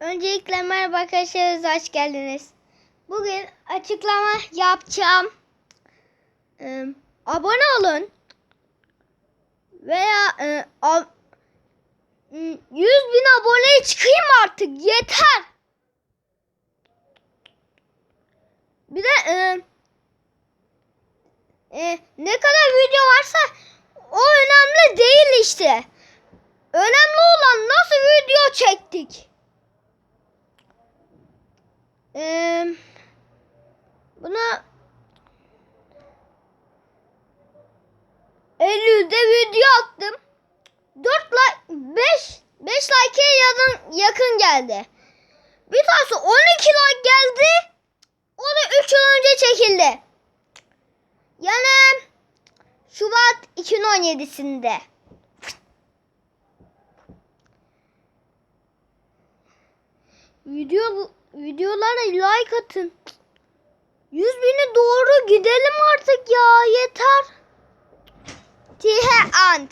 Öncelikle merhaba arkadaşlar, hoş geldiniz. Bugün açıklama yapacağım. Ee, abone olun. Veya e, m, 100 bin aboneye çıkayım artık, yeter. Bir de e, e, ne kadar video varsa o önemli değil işte. Önemli Ee, buna Eylül'de video attım. 4 like 5 5 like'e yakın, yakın geldi. Bir tanesi 12 like geldi. O da 3 yıl önce çekildi. Yani Şubat 2017'sinde. Video videolara like atın. 100 bini doğru gidelim artık ya yeter. Tihe and.